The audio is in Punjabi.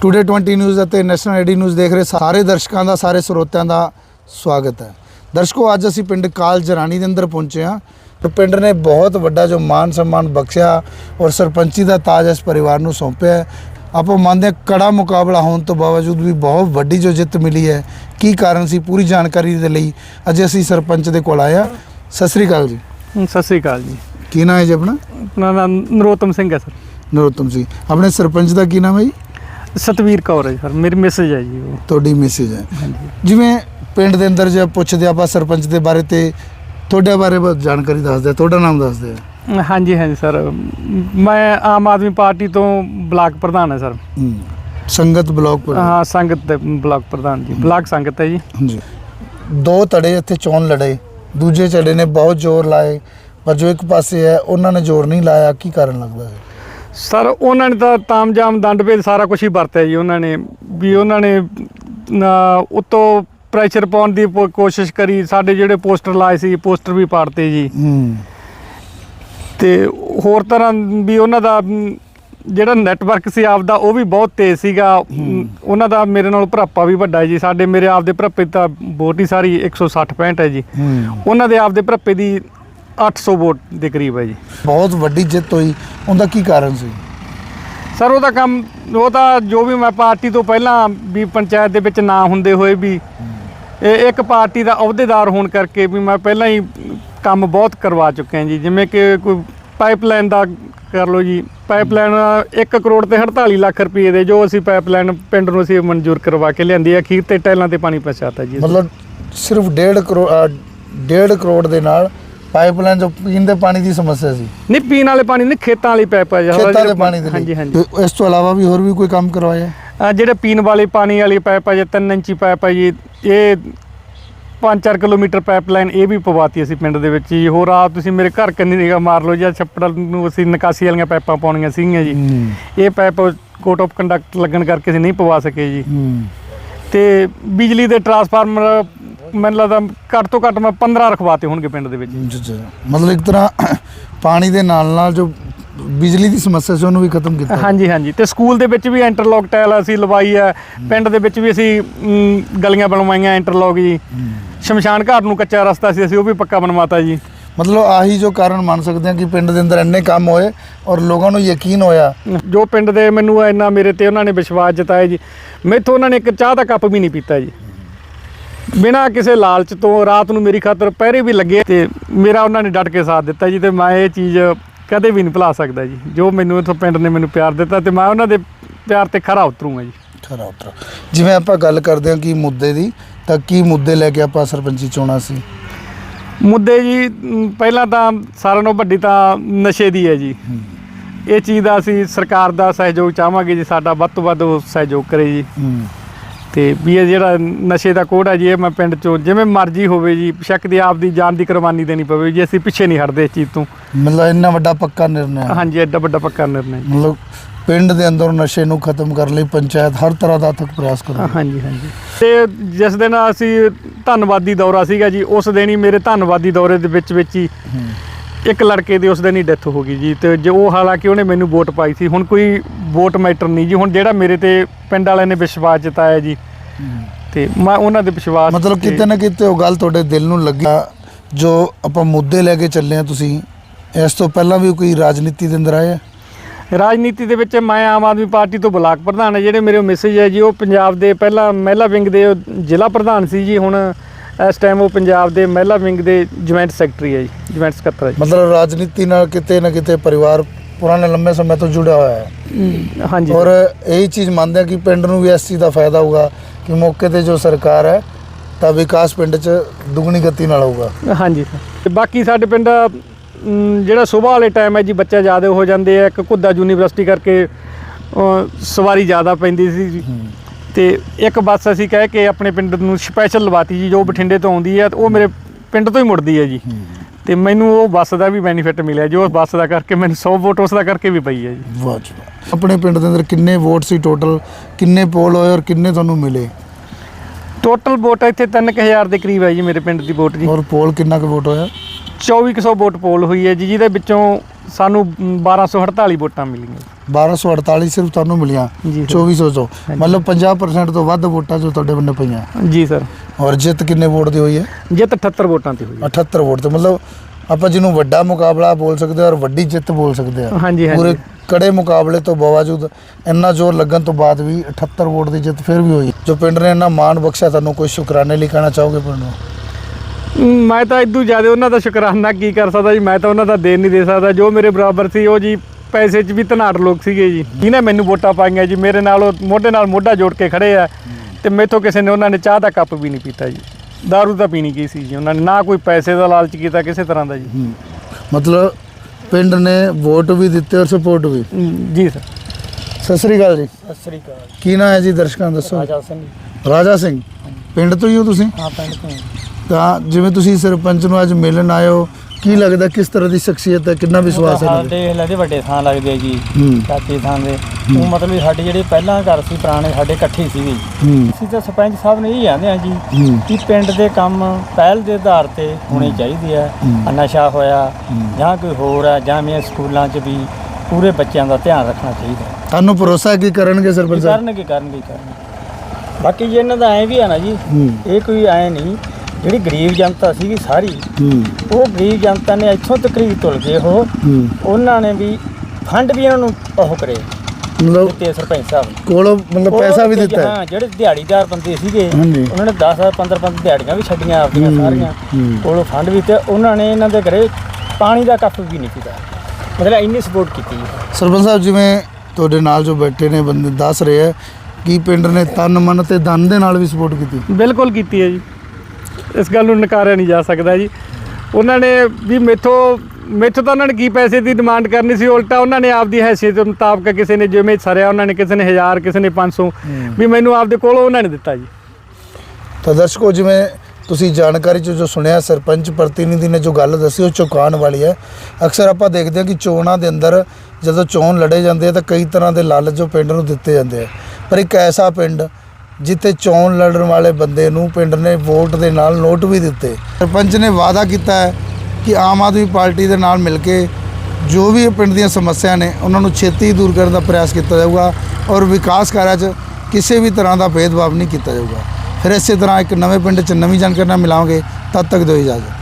ਟੂਡੇ 20 ਨਿਊਜ਼ ਅਤੇ ਨੈਸ਼ਨਲ ਆਈਡੀ ਨਿਊਜ਼ ਦੇਖ ਰਹੇ ਸਾਰੇ ਦਰਸ਼ਕਾਂ ਦਾ ਸਾਰੇ ਸਰੋਤਿਆਂ ਦਾ ਸਵਾਗਤ ਹੈ। ਦਰਸ਼ਕੋ ਅੱਜ ਅਸੀਂ ਪਿੰਡ ਕਾਲ ਜਰਾਣੀ ਦੇ ਅੰਦਰ ਪਹੁੰਚੇ ਹਾਂ। ਪਿੰਡ ਨੇ ਬਹੁਤ ਵੱਡਾ ਜੋ ਮਾਨ ਸਨਮਾਨ ਬਖਸ਼ਿਆ ਔਰ ਸਰਪੰਚੀ ਦਾ ਤਾਜ ਇਸ ਪਰਿਵਾਰ ਨੂੰ ਸੌਂਪਿਆ ਹੈ। ਆਪਾਂ ਮੰਨਦੇ ਕੜਾ ਮੁਕਾਬਲਾ ਹੋਣ ਤੋਂ ਬਾਵਜੂਦ ਵੀ ਬਹੁਤ ਵੱਡੀ ਜੋ ਜਿੱਤ ਮਿਲੀ ਹੈ। ਕੀ ਕਾਰਨ ਸੀ? ਪੂਰੀ ਜਾਣਕਾਰੀ ਦੇ ਲਈ ਅੱਜ ਅਸੀਂ ਸਰਪੰਚ ਦੇ ਕੋਲ ਆਇਆ ਸਤਿ ਸ੍ਰੀ ਅਕਾਲ ਜੀ। ਸਤਿ ਸ੍ਰੀ ਅਕਾਲ ਜੀ। ਕੀ ਨਾਮ ਹੈ ਜੀ ਆਪਣਾ? ਆਪਣਾ ਨਾਮ ਨਰੋਤਮ ਸਿੰਘ ਹੈ ਸਰ। ਨਰੋਤਮ ਜੀ। ਆਪਣੇ ਸਰਪੰਚ ਦਾ ਕੀ ਨਾਮ ਹੈ ਜੀ? ਸਤਵੀਰ ਕੌਰ ਹੈ ਸਰ ਮੇਰੀ ਮੈਸੇਜ ਹੈ ਜੀ ਉਹ। ਤੁਹਾਡੀ ਮੈਸੇਜ ਹੈ। ਜਿਵੇਂ ਪਿੰਡ ਦੇ ਅੰਦਰ ਜੇ ਪੁੱਛਦੇ ਆਪਾਂ ਸਰਪੰਚ ਦੇ ਬਾਰੇ ਤੇ ਤੁਹਾਡੇ ਬਾਰੇ ਬਹੁਤ ਜਾਣਕਾਰੀ ਦੱਸਦੇ ਤੁਹਾਡਾ ਨਾਮ ਦੱਸਦੇ ਹਾਂਜੀ ਹਾਂਜੀ ਸਰ। ਮੈਂ ਆਮ ਆਦਮੀ ਪਾਰਟੀ ਤੋਂ ਬਲਾਕ ਪ੍ਰਧਾਨ ਹਾਂ ਸਰ। ਹੂੰ। ਸੰਗਤ ਬਲਾਕ ਪਰ ਹਾਂ ਸੰਗਤ ਦੇ ਬਲਾਕ ਪ੍ਰਧਾਨ ਜੀ ਬਲਾਕ ਸੰਗਤ ਹੈ ਜੀ। ਹਾਂਜੀ। ਦੋ ਧੜੇ ਇੱਥੇ ਚੋਣ ਲੜੇ ਦੂਜੇ ਧੜੇ ਨੇ ਬਹੁਤ ਜ਼ੋਰ ਲਾਏ ਪਰ ਜੋ ਇੱਕ ਪਾਸੇ ਹੈ ਉਹਨਾਂ ਨੇ ਜ਼ੋਰ ਨਹੀਂ ਲਾਇਆ ਕੀ ਕਾਰਨ ਲੱਗਦਾ ਹੈ? ਸਰ ਉਹਨਾਂ ਨੇ ਤਾਂ ਤਾਮਜਾਮ ਦੰਡ ਭੇਦ ਸਾਰਾ ਕੁਝ ਹੀ ਵਰਤਿਆ ਜੀ ਉਹਨਾਂ ਨੇ ਵੀ ਉਹਨਾਂ ਨੇ ਉੱਤੋਂ ਪ੍ਰੈਸ਼ਰ ਪਾਉਣ ਦੀ ਕੋਸ਼ਿਸ਼ ਕਰੀ ਸਾਡੇ ਜਿਹੜੇ ਪੋਸਟਰ ਲਾਏ ਸੀ ਪੋਸਟਰ ਵੀ ਪਾੜਤੇ ਜੀ। ਤੇ ਹੋਰ ਤਰ੍ਹਾਂ ਵੀ ਉਹਨਾਂ ਦਾ ਜਿਹੜਾ ਨੈਟਵਰਕ ਸੀ ਆਪਦਾ ਉਹ ਵੀ ਬਹੁਤ ਤੇਜ਼ ਸੀਗਾ। ਉਹਨਾਂ ਦਾ ਮੇਰੇ ਨਾਲ ਭਰਾਪਾ ਵੀ ਵੱਡਾ ਹੈ ਜੀ। ਸਾਡੇ ਮੇਰੇ ਆਪਦੇ ਭਰਾਪੇ ਤਾਂ ਵੋਟ ਹੀ ਸਾਰੀ 160 65 ਹੈ ਜੀ। ਉਹਨਾਂ ਦੇ ਆਪਦੇ ਭਰਾਪੇ ਦੀ 800 ਵੋਟ ਦੇ ਕਰੀਬ ਹੈ ਜੀ। ਬਹੁਤ ਵੱਡੀ ਜਿੱਤ ਹੋਈ। ਉਹਦਾ ਕੀ ਕਾਰਨ ਸੀ? ਸਰ ਉਹਦਾ ਕੰਮ ਉਹ ਤਾਂ ਜੋ ਵੀ ਮੈਂ ਪਾਰਟੀ ਤੋਂ ਪਹਿਲਾਂ ਵੀ ਪੰਚਾਇਤ ਦੇ ਵਿੱਚ ਨਾ ਹੁੰਦੇ ਹੋਏ ਵੀ ਇਹ ਇੱਕ ਪਾਰਟੀ ਦਾ ਅਹੁਦੇਦਾਰ ਹੋਣ ਕਰਕੇ ਵੀ ਮੈਂ ਪਹਿਲਾਂ ਹੀ ਕੰਮ ਬਹੁਤ ਕਰਵਾ ਚੁੱਕਿਆ ਜੀ। ਜਿਵੇਂ ਕਿ ਕੋਈ ਪਾਈਪਲਾਈਨ ਦਾ ਕਰ ਲਓ ਜੀ। ਪਾਈਪਲਾਈਨ 1 ਕਰੋੜ ਤੇ 48 ਲੱਖ ਰੁਪਏ ਦੇ ਜੋ ਅਸੀਂ ਪਾਈਪਲਾਈਨ ਪਿੰਡ ਨੂੰ ਅਸੀਂ ਮਨਜ਼ੂਰ ਕਰਵਾ ਕੇ ਲਿਆਂਦੀ ਹੈ ਅਖੀਰ ਤੇ ਟੈਲਾਂ ਤੇ ਪਾਣੀ ਪਹੁੰਚਾਤਾ ਜੀ। ਮਤਲਬ ਸਿਰਫ 1.5 ਕਰੋੜ 1.5 ਕਰੋੜ ਦੇ ਨਾਲ ਪਾਈਪਲਾਈਨ ਜੋ ਪੀਣ ਦੇ ਪਾਣੀ ਦੀ ਸਮੱਸਿਆ ਸੀ। ਨਹੀਂ ਪੀਣ ਵਾਲੇ ਪਾਣੀ ਨਹੀਂ ਖੇਤਾਂ ਵਾਲੀ ਪਾਈਪ ਹੈ ਜੀ ਖੇਤਾਂ ਦੇ ਪਾਣੀ ਦੇ ਲਈ। ਹਾਂਜੀ। ਹਾਂਜੀ ਤੇ ਇਸ ਤੋਂ ਇਲਾਵਾ ਵੀ ਹੋਰ ਵੀ ਕੋਈ ਕੰਮ ਕਰਵਾਇਆ? ਅਹ ਜਿਹੜੇ ਪੀਣ ਵਾਲੇ ਪਾਣੀ ਵਾਲੀ ਪਾਈਪ ਹੈ ਜੀ 3 ਇੰਚੀ ਪਾਈਪ ਹੈ ਜੀ ਇਹ 5-4 ਕਿਲੋਮੀਟਰ ਪਾਈਪਲਾਈਨ ਇਹ ਵੀ ਪਵਾਤੀ ਅਸੀਂ ਪਿੰਡ ਦੇ ਵਿੱਚ ਜੀ। ਹੋਰ ਆ ਤੁਸੀਂ ਮੇਰੇ ਘਰ ਕੰਨੀ ਨਿਗਾ ਮਾਰ ਲਓ ਜਾਂ ਛੱਪੜ ਨੂੰ ਅਸੀਂ ਨਿਕਾਸੀ ਵਾਲੀਆਂ ਪਾਈਪਾਂ ਪਾਉਣੀਆਂ ਸੀਗੀਆਂ ਜੀ। ਇਹ ਪਾਈਪ ਕੋਟ ਆਫ ਕੰਡਕਟ ਲੱਗਣ ਕਰਕੇ ਅਸੀਂ ਨਹੀਂ ਪਵਾ ਸਕੇ ਜੀ। ਹੂੰ। ਤੇ ਬਿਜਲੀ ਦੇ ਟਰਾਂਸਫਾਰਮਰ ਮੈਨੂੰ ਲੱਗਦਾ ਘੱਟ ਤੋਂ ਘੱਟ ਮੈਂ 15 ਰਖਵਾਤੇ ਹੋਣਗੇ ਪਿੰਡ ਦੇ ਵਿੱਚ। ਜੀ, ਜੀ। ਮਤਲਬ ਇੱਕ ਤਰ੍ਹਾਂ ਪਾਣੀ ਦੇ ਨਾਲ ਨਾਲ ਜੋ ਬਿਜਲੀ ਦੀ ਸਮੱਸਿਆ ਸੀ ਉਹਨੂੰ ਵੀ ਖਤਮ ਕੀਤਾ। ਹਾਂਜੀ ਹਾਂਜੀ। ਤੇ ਸਕੂਲ ਦੇ ਵਿੱਚ ਵੀ ਇੰਟਰਲੌਕ ਟਾਇਲ ਅਸੀਂ ਲਵਾਈ ਹੈ। ਪਿੰਡ ਦੇ ਵਿੱਚ ਵੀ ਅਸੀਂ ਗਲੀਆਂ ਬਣਵਾਈਆਂ ਇੰਟਰਲੌਕ ਜੀ। ਸ਼ਮਸ਼ਾਨ ਘਾਟ ਨੂੰ ਕੱਚਾ ਰਸਤਾ ਸੀ ਅਸੀਂ ਉਹ ਵੀ ਪੱਕਾ ਬਣਵਾਤਾ ਜੀ। ਮਤਲਬ ਆਹੀ ਜੋ ਕਾਰਨ ਮੰਨ ਸਕਦੇ ਹਾਂ ਕਿ ਪਿੰਡ ਦੇ ਅੰਦਰ ਇੰਨੇ ਕੰਮ ਹੋਏ ਔਰ ਲੋਕਾਂ ਨੂੰ ਯਕੀਨ ਹੋਇਆ। ਜੋ ਪਿੰਡ ਦੇ ਮੈਨੂੰ ਇੰਨਾ ਮੇਰੇ ਤੇ ਉਹਨਾਂ ਨੇ ਵਿਸ਼ਵਾਸ ਜਤਾਇਆ ਜੀ। ਮੈਥੋਂ ਉਹਨਾਂ ਨੇ ਇੱਕ ਚਾਹ ਦਾ ਕੱਪ ਵੀ ਨਹੀਂ ਪੀਤਾ ਜੀ। ਬਿਨਾਂ ਕਿਸੇ ਲਾਲਚ ਤੋਂ ਰਾਤ ਨੂੰ ਮੇਰੀ ਖਾਤਰ ਪਹਿਰੇ ਵੀ ਲੱਗੇ ਤੇ ਮੇਰਾ ਉਹਨਾਂ ਨੇ ਡਟ ਕੇ ਸਾਥ ਦਿੱਤਾ ਜੀ ਤੇ ਮੈਂ ਇਹ ਚੀਜ਼ ਕਦੇ ਵੀ ਨਹੀਂ ਭੁਲਾ ਸਕਦਾ ਜੀ। ਜੋ ਮੈਨੂੰ ਇਥੋਂ ਪਿੰਡ ਨੇ ਮੈਨੂੰ ਪਿਆਰ ਦਿੱਤਾ ਤੇ ਮੈਂ ਉਹਨਾਂ ਦੇ ਪਿਆਰ ਤੇ ਖਰਾ ਉਤਰੂੰਗਾ ਜੀ। ਖਰਾ ਉਤਰਾ। ਜਿਵੇਂ ਆਪਾਂ ਗੱਲ ਕਰਦੇ ਹਾਂ ਕਿ ਮੁੱਦੇ ਦੀ ਤਾਂ ਕੀ ਮੁੱਦੇ ਲੈ ਕੇ ਆਪਾਂ ਸਰਪੰਚੀ ਚੋਣਾਂ ਸੀ? ਮੁੱਦੇ ਜੀ ਪਹਿਲਾਂ ਤਾਂ ਸਾਰਿਆਂ ਨਾਲੋਂ ਵੱਡੀ ਤਾਂ ਨਸ਼ੇ ਦੀ ਹੈ ਜੀ। ਇਹ ਚੀਜ਼ ਦਾ ਅਸੀਂ ਸਰਕਾਰ ਦਾ ਸਹਿਯੋਗ ਚਾਹਾਂਗੇ ਜੀ ਸਾਡਾ ਵੱਧ ਤੋਂ ਵੱਧ ਸਹਿਯੋਗ ਕਰੇ ਜੀ। ਤੇ ਵੀ ਇਹ ਜਿਹੜਾ ਨਸ਼ੇ ਦਾ ਕੋਡ ਹੈ ਜੀ ਇਹ ਮੈਂ ਪਿੰਡ ਚੋਂ ਜਿਵੇਂ ਮਰਜ਼ੀ ਹੋਵੇ ਜੀ ਸ਼ੱਕ ਦੀ ਆਪ ਦੀ ਜਾਨ ਦੀ ਕੁਰਬਾਨੀ ਦੇਣੀ ਪਵੇ ਜੀ ਅਸੀਂ ਪਿੱਛੇ ਨਹੀਂ ਹਟਦੇ ਇਸ ਚੀਜ਼ ਤੋਂ। ਮਤਲਬ ਇੰਨਾ ਵੱਡਾ ਪੱਕਾ ਨਿਰਣੈ ਹੈ। ਹਾਂਜੀ ਐਡਾ ਵੱਡਾ ਪੱਕਾ ਨਿਰਣਾ। ਜੀ ਮਤਲਬ ਪਿੰਡ ਦੇ ਅੰਦਰ ਨਸ਼ੇ ਨੂੰ ਖਤਮ ਕਰਨ ਲਈ ਪੰਚਾਇਤ ਹਰ ਤਰ੍ਹਾਂ ਦਾ ਅਥਕ ਪ੍ਰਯਾਸ ਕਰੇਗੀ ਹਾਂਜੀ ਹਾਂਜੀ। ਤੇ ਜਿਸ ਦਿਨ ਅਸੀਂ ਧੰਨਵਾਦੀ ਦੌਰਾ ਸੀਗਾ ਜੀ ਉਸ ਦਿਨ ਹੀ ਮੇਰੇ ਧੰਨਵਾਦੀ ਦੌਰੇ ਦੇ ਵਿੱਚ ਵਿੱਚ ਹੀ। ਇੱਕ ਲੜਕੇ ਦੀ ਉਸ ਦਿਨ ਹੀ ਡੈਥ ਹੋ ਗਈ ਜੀ ਤੇ ਜੋ ਉਹ ਹਾਲਾਂਕਿ ਉਹਨੇ ਮੈਨੂੰ ਵੋਟ ਪਾਈ ਸੀ ਹੁਣ ਕੋਈ ਵੋਟ ਮੈਟਰ ਨਹੀਂ ਜੀ ਹੁਣ ਜਿਹੜਾ ਮੇਰੇ ਤੇ ਪਿੰਡ ਵਾਲਿਆਂ ਨੇ ਵਿਸ਼ਵਾਸ ਜਤਾਇਆ ਜੀ। ਤੇ ਮੈਂ ਉਹਨਾਂ ਦੇ ਵਿਸ਼ਵਾਸ ਮਤਲਬ ਕਿਤੇ ਨਾ ਕਿਤੇ ਉਹ ਗੱਲ ਤੁਹਾਡੇ ਦਿਲ ਨੂੰ ਲੱਗੀ ਜੋ ਆਪਾਂ ਮੁੱਦੇ ਲੈ ਕੇ ਚੱਲੇ ਆ ਤੁਸੀਂ ਇਸ ਤੋਂ ਪਹਿਲਾਂ ਵੀ ਕੋਈ ਰਾਜਨੀਤੀ ਦੇ ਅੰਦਰ ਆਏ ਆ? ਰਾਜਨੀਤੀ ਦੇ ਵਿੱਚ ਮੈਂ ਆਮ ਆਦਮੀ ਪਾਰਟੀ ਤੋਂ ਬਲਾਕ ਪ੍ਰਧਾਨ ਹੈ ਜਿਹੜੇ ਮੇਰੇ ਮੈਸੇਜ ਹੈ ਜੀ ਉਹ ਪੰਜਾਬ ਦੇ ਪਹਿਲਾਂ ਮਹਿਲਾ ਵਿੰਗ ਦੇ ਜ਼ਿਲ੍ਹਾ ਪ੍ਰਧਾਨ ਸੀ ਜੀ ਹੁਣ ਇਸ ਟਾਈਮ ਉਹ ਪੰਜਾਬ ਦੇ ਮਹਿਲਾ ਵਿੰਗ ਦੇ ਜੁਆਇੰਟ ਸੈਕਟਰੀ ਹੈ ਜੀ ਜੁਆਇੰਟ ਸਕੱਤਰ ਹੈ ਮਤਲਬ ਰਾਜਨੀਤੀ ਨਾਲ ਕਿਤੇ ਨਾ ਕਿਤੇ ਪਰਿਵਾਰ ਪੁਰਾਣੇ ਲੰਮੇ ਸਮੇਂ ਤੋਂ ਜੁੜਿਆ ਹੋਇਆ ਹੈ। ਹਾਂਜੀ। ਔਰ ਇਹੀ ਚੀਜ਼ ਮੰਨਦੇ ਆ ਕਿ ਪਿੰਡ ਨੂੰ ਵੀ ਇਸ ਚੀਜ਼ ਦਾ ਫਾਇਦਾ ਹੋਊਗਾ ਕਿ ਮੌਕੇ ਤੇ ਜੋ ਸਰਕਾਰ ਹੈ ਤਾਂ ਵਿਕਾਸ ਪਿੰਡ 'ਚ ਦੁੱਗਣੀ ਗਤੀ ਨਾਲ ਹੋਊਗਾ। ਹਾਂਜੀ। ਤੇ ਬਾਕੀ ਸਾਡੇ ਪਿੰਡ ਅਮ, ਜਿਹੜਾ ਸਵੇਰ ਵਾਲੇ ਟਾਈਮ ਹੈ ਜੀ ਬੱਚੇ ਜ਼ਿਆਦਾ ਹੋ ਜਾਂਦੇ ਆ ਇੱਕ ਕੁੱਦਾ ਯੂਨੀਵਰਸਿਟੀ ਕਰਕੇ ਅ, ਸਵਾਰੀ ਜ਼ਿਆਦਾ ਪੈਂਦੀ ਸੀ। ਜੀ ਤੇ ਇੱਕ ਬੱਸ ਅਸੀਂ ਕਹਿ ਕੇ ਆਪਣੇ ਪਿੰਡ ਨੂੰ ਸਪੈਸ਼ਲ ਲਵਾਤੀ ਜੀ ਜੋ ਬਠਿੰਡੇ ਤੋਂ ਆਉਂਦੀ ਹੈ ਉਹ ਮੇਰੇ ਪਿੰਡ ਤੋਂ ਹੀ ਮੁੜਦੀ ਹੈ ਜੀ। ਤੇ ਮੈਨੂੰ ਉਹ ਬੱਸ ਦਾ ਵੀ ਬੈਨੀਫਿਟ ਮਿਲਿਆ ਜੋ ਉਸ ਬੱਸ ਦਾ ਕਰਕੇ ਮੈਨੂੰ 100 ਵੋਟ ਉਸ ਦਾ ਕਰਕੇ ਵੀ ਪਈ ਹੈ ਜੀ। ਵਾਹ ਜੀ। ਆਪਣੇ ਪਿੰਡ ਦੇ ਅੰਦਰ ਕਿੰਨੇ ਵੋਟ ਸੀ ਟੋਟਲ ਕਿੰਨੇ ਪੋਲ ਹੋਏ ਔਰ ਕਿੰਨੇ ਤੁਹਾਨੂੰ ਮਿਲੇ? ਟੋਟਲ ਵੋਟ ਇੱਥੇ 3000 ਦੇ ਕਰੀਬ ਹੈ ਜੀ ਮੇਰੇ ਪਿੰਡ ਦੀ ਵੋਟ ਜੀ। ਔਰ ਪੋਲ ਕਿੰਨਾ ਕੁ ਵੋਟ ਹੋਇਆ? 2400 ਵੋਟ ਪੋਲ ਹੋਈ ਹੈ ਜੀ ਜਿਹਦੇ ਵਿੱਚੋਂ ਸਾਨੂੰ ਮ, 1248 ਵੋਟਾਂ ਮਿਲੀਆਂ। 1248 ਸਿਰਫ ਤੁਹਾਨੂੰ ਮਿਲੀਆਂ ਜੀ ਸਰ। 2400 ਤੋਂ ਮਤਲਬ 50% ਤੋਂ ਵੱਧ ਵੋਟਾਂ ਜੋ ਤੁਹਾਡੇ ਬੰਨੇ ਪਈਆਂ। ਜੀ ਸਰ। ਔਰ ਜਿੱਤ ਕਿੰਨੇ ਵੋਟ ਦੀ ਹੋਈ ਹੈ? ਜਿੱਤ 78 ਵੋਟਾਂ ਤੇ ਹੋਈ 78 ਵੋਟ ਤੇ ਮਤਲਬ ਆਪਾਂ ਜਿਹਨੂੰ ਵੱਡਾ ਮੁਕਾਬਲਾ ਬੋਲ ਸਕਦੇ ਹਾਂ ਔਰ ਵੱਡੀ ਜਿੱਤ ਬੋਲ ਸਕਦੇ ਹਾਂ। ਹਾਂਜੀ ਪੂਰੇ ਕੜੇ ਮੁਕਾਬਲੇ ਤੋਂ ਬਾਵਜੂਦ ਇੰਨਾ ਜ਼ੋਰ ਲੱਗਣ ਤੋਂ ਬਾਅਦ ਵੀ 78 ਵੋਟ ਦੀ ਜਿੱਤ ਫਿਰ ਵੀ ਹੋਈ ਜੋ ਪਿੰਡ ਨੇ ਇੰਨਾ ਮਾਣ ਬਖਸ਼ਿਆ ਤੁਹਾਨੂੰ ਕੋਈ ਸ਼ੁਕਰਾਨੇ ਲਈ ਕਹਿਣਾ ਚਾਹੋਗੇ ਪਿੰਡ ਨੂੰ? ਮ, ਤਾਂ ਇਦੋਂ ਜ਼ਿਆਦਾ ਉਹਨਾਂ ਦਾ ਸ਼ੁਕਰਾਨਾ ਕੀ ਕਰ ਸਕਦਾ ਜੀ? ਮੈਂ ਤਾਂ ਉਹਨਾਂ ਦਾ ਦੇਣ ਨਹੀਂ ਦੇ ਸਕਦਾ। ਜੋ ਮੇਰੇ ਬਰਾਬਰ ਸੀ ਉਹ ਜੀ ਪੈਸੇ 'ਚ ਵੀ ਧਨਾੜ ਲੋਕ ਸੀਗੇ ਜੀ। ਜਿਹਨੇ ਮੈਨੂੰ ਵੋਟਾਂ ਪਾਈਆਂ ਜੀ। ਮੇਰੇ ਨਾਲ ਉਹ ਮੋਢੇ ਨਾਲ ਮੋਢਾ ਜੋੜ ਕੇ ਖੜੇ ਆ ਤੇ ਮੈਥੋਂ ਕਿਸੇ ਨੇ ਉਹਨਾਂ ਨੇ ਚਾਹ ਦਾ ਕੱਪ ਵੀ ਨਹੀਂ ਪੀਤਾ ਜੀ। ਦਾਰੂ ਤਾਂ ਪੀਣੀ ਕੀ ਸੀ ਜੀ ਉਹਨਾਂ ਨੇ? ਨਾ ਕੋਈ ਪੈਸੇ ਦਾ ਲਾਲਚ ਕੀਤਾ ਕਿਸੇ ਤਰ੍ਹਾਂ ਦਾ ਜੀ। ਮਤਲਬ ਪਿੰਡ ਨੇ ਵੋਟ ਵੀ ਦਿੱਤੇ ਔਰ ਸਪੋਰਟ ਵੀ? ਜੀ ਸਰ। ਸਤਿ ਸ੍ਰੀ ਅਕਾਲ ਜੀ। ਸਤਿ ਸ੍ਰੀ ਅਕਾਲ। ਕੀ ਨਾਂ ਹੈ ਜੀ ਦਰਸ਼ਕਾਂ ਨੂੰ ਦੱਸੋ। ਰਾਜਾ ਸਿੰਘ ਰਾਜਾ ਸਿੰਘ। ਪਿੰਡ ਤੋਂ ਹੀ ਹੋ ਤੁਸੀਂ? ਹਾਂ ਪਿੰਡ ਤੋਂ ਤਾਂ ਜਿਵੇਂ ਤੁਸੀਂ ਸਰਪੰਚ ਨੂੰ ਅੱਜ ਮਿਲਣ ਆਏ ਹੋ ਕੀ ਲੱਗਦਾ ਕਿਸ ਤਰ੍ਹਾਂ ਦੀ ਸ਼ਖਸੀਅਤ ਹੈ? ਕਿੰਨਾ ਵਿਸ਼ਵਾਸ ਹੈ? ਸਾਡੇ ਲਦੇ ਵੱਡੇ ਥਾਂ ਲੱਗਦੇ ਆ ਜੀ ਹੂੰ। ਚਾਚੇ ਥਾਂ ਦੇ। ਉਹ ਮਤਲਬ ਸਾਡੇ ਜਿਹੜੇ ਪਹਿਲਾਂ ਘਰ ਸੀ ਪੁਰਾਣੇ ਸਾਡੇ ਇਕੱਠੇ ਹੀ ਸੀਗੇ ਜੀ। ਹੂੰ। ਅਸੀਂ ਤਾਂ ਸਰਪੰਚ ਸਾਹਿਬ ਨੇ ਇਹ ਆਂਦੇ ਆ ਜੀ ਹੂੰ। ਕਿ ਪਿੰਡ ਦੇ ਕੰਮ ਪਹਿਲ ਦੇ ਆਧਾਰ ਤੇ ਹੋਣੇ ਚਾਹੀਦੇ ਆ। ਆ ਨਸ਼ਾ ਹੋਇਆ ਜਾਂ ਕੋਈ ਹੋਰ ਆ ਜਾਂ ਮੈਂ ਸਕੂਲਾਂ 'ਚ ਵੀ ਪੂਰੇ ਬੱਚਿਆਂ ਦਾ ਧਿਆਨ ਰੱਖਣਾ ਚਾਹੀਦਾ। ਤੁਹਾਨੂੰ ਭਰੋਸਾ ਹੈ ਕਿ ਕਰਨਗੇ ਸਰਪੰਚ ਸਾਹਿਬ? ਕਰਨਗੇ ਕਰਨਗੇ ਕਰਨਗੇ। ਬਾਕੀ ਜੇ ਇਹਨਾਂ ਦਾ ਐ ਵੀ ਆ ਨਾ ਜੀ ਹੂੰ। ਇਹ ਕੋਈ ਐ ਨਹੀਂ ਜਿਹੜੀ ਗਰੀਬ ਜਨਤਾ ਸੀਗੀ ਸਾਰੀ ਹੂੰ। ਉਹ ਗਰੀਬ ਜਨਤਾ ਨੇ ਇੱਥੋਂ ਤਕਰੀਬ ਤੁਲ ਗਏ ਉਹ। ਹੂੰ। ਉਹਨਾਂ ਨੇ ਵੀ ਫੰਡ ਵੀ ਉਹਨਾਂ ਨੂੰ ਉਹ ਕਰੇ। ਮਤਲਬ ਦਿੱਤੇ ਸਰਪੰਚ ਸਾਹਿਬ ਨੇ। ਕੋਲੋਂ ਮਤਲਬ ਪੈਸਾ ਵੀ ਦਿੱਤਾ। ਹੈ ਹਾਂ ਜਿਹੜੇ ਦਿਹਾੜੀਦਾਰ ਬੰਦੇ ਸੀਗੇ ਹਾਂਜੀ। ਉਹਨਾਂ ਨੇ 10 15 15 ਦਿਹਾੜੀਆਂ ਵੀ ਛੱਡੀਆਂ ਆਪਣੀਆਂ ਹੂੰ, ਸਾਰੀਆਂ। ਕੋਲੋਂ ਫੰਡ ਵੀ ਤੇ ਉਹਨਾਂ ਨੇ ਇਹਨਾਂ ਦੇ ਘਰੇ ਪਾਣੀ ਦਾ ਕੱਪ ਵੀ ਨਹੀਂ ਪੀਤਾ ਮਤਲਬ ਇੰਨੀ ਸਪੋਰਟ ਕੀਤੀ। ਸਰਪੰਚ ਸਾਹਿਬ ਜਿਵੇਂ ਤੁਹਾਡੇ ਨਾਲ ਜੋ ਬੈਠੇ ਨੇ ਬੰਦੇ ਦੱਸ ਰਹੇ ਹੈ ਕਿ ਪਿੰਡ ਨੇ ਤਨ ਮਨ ਤੇ ਧਨ ਦੇ ਨਾਲ ਵੀ ਸਪੋਰਟ ਕੀਤੀ। ਬਿਲਕੁਲ ਕੀਤੀ ਹੈ ਜੀ। ਇਸ ਗੱਲ ਨੂੰ ਨਕਾਰਿਆ ਨਹੀਂ ਜਾ ਸਕਦਾ ਜੀ। ਉਹਨਾਂ ਨੇ ਵੀ ਮੇਥੋਂ ਮੇਥੋਂ ਤਾਂ ਉਹਨਾਂ ਨੇ ਕੀ ਪੈਸੇ ਦੀ ਡਿਮਾਂਡ ਕਰਨੀ ਸੀ ਉਲਟਾ ਉਹਨਾਂ ਨੇ ਆਪਦੀ ਹੈਸੀਅਤ ਦੇ ਮੁਤਾਬਕ ਕਿਸੇ ਨੇ ਜਿਵੇਂ ਸਰਿਆ ਉਹਨਾਂ ਨੇ ਕਿਸੇ ਨੇ 1000 ਕਿਸੇ ਨੇ 500 ਵੀ ਮੈਨੂੰ ਆਪਦੇ ਕੋਲੋਂ ਉਹਨਾਂ ਨੇ ਦਿੱਤਾ ਜੀ। ਤਾਂ ਦਰਸ਼ਕੋ ਜਿਵੇਂ ਤੁਸੀਂ ਜਾਣਕਾਰੀ ਚ ਜੋ ਸੁਣਿਆ ਸਰਪੰਚ ਪ੍ਰਤੀਨਿਧੀ ਨੇ ਜੋ ਗੱਲ ਦੱਸੀ ਉਹ ਚੁਕਾਉਣ ਵਾਲੀ ਹੈ। ਅਕਸਰ ਆਪਾਂ ਦੇਖਦੇ ਹਾਂ ਕਿ ਚੋਣਾਂ ਦੇ ਅੰਦਰ ਜਦੋਂ ਚੋਣ ਲੜੇ ਜਾਂਦੇ ਆ ਤਾਂ ਕਈ ਤਰ੍ਹਾਂ ਦੇ ਲਾਲਚ ਜੋ ਪਿੰਡ ਨੂੰ ਦਿੱਤੇ ਜਾਂਦੇ ਆ। ਪਰ ਇੱਕ ਐਸਾ ਪਿੰਡ ਜਿੱਥੇ ਚੋਣ ਲੜਨ ਵਾਲੇ ਬੰਦੇ ਨੂੰ ਪਿੰਡ ਨੇ ਵੋਟ ਦੇ ਨਾਲ ਨੋਟ ਵੀ ਦਿੱਤੇ। ਸਰਪੰਚ ਨੇ ਵਾਅਦਾ ਕੀਤਾ ਹੈ ਕਿ ਆਮ ਆਦਮੀ ਪਾਰਟੀ ਦੇ ਨਾਲ ਮਿਲ ਕੇ ਜੋ ਵੀ ਪਿੰਡ ਦੀਆਂ ਸਮੱਸਿਆ ਨੇ, ਉਹਨਾਂ ਨੂੰ ਛੇਤੀ ਦੂਰ ਕਰਨ ਦਾ ਪ੍ਰਯਾਸ ਕੀਤਾ ਜਾਊਗਾ ਔਰ ਵਿਕਾਸ ਕਾਰਜਾਂ 'ਚ ਕਿਸੇ ਵੀ ਤਰ੍ਹਾਂ ਦਾ ਭੇਦਭਾਵ ਨਹੀਂ ਕੀਤਾ ਜਾਊਗਾ। ਫਿਰ ਇਸੇ ਤਰ੍ਹਾਂ ਇੱਕ ਨਵੇਂ ਪਿੰਡ 'ਚ ਨਵੀਂ ਜਾਣਕਾਰੀ ਨਾਲ ਮਿਲਾਂਗੇ, ਤਦ ਤੱਕ ਦਿਓ ਇਜਾਜ਼ਤ।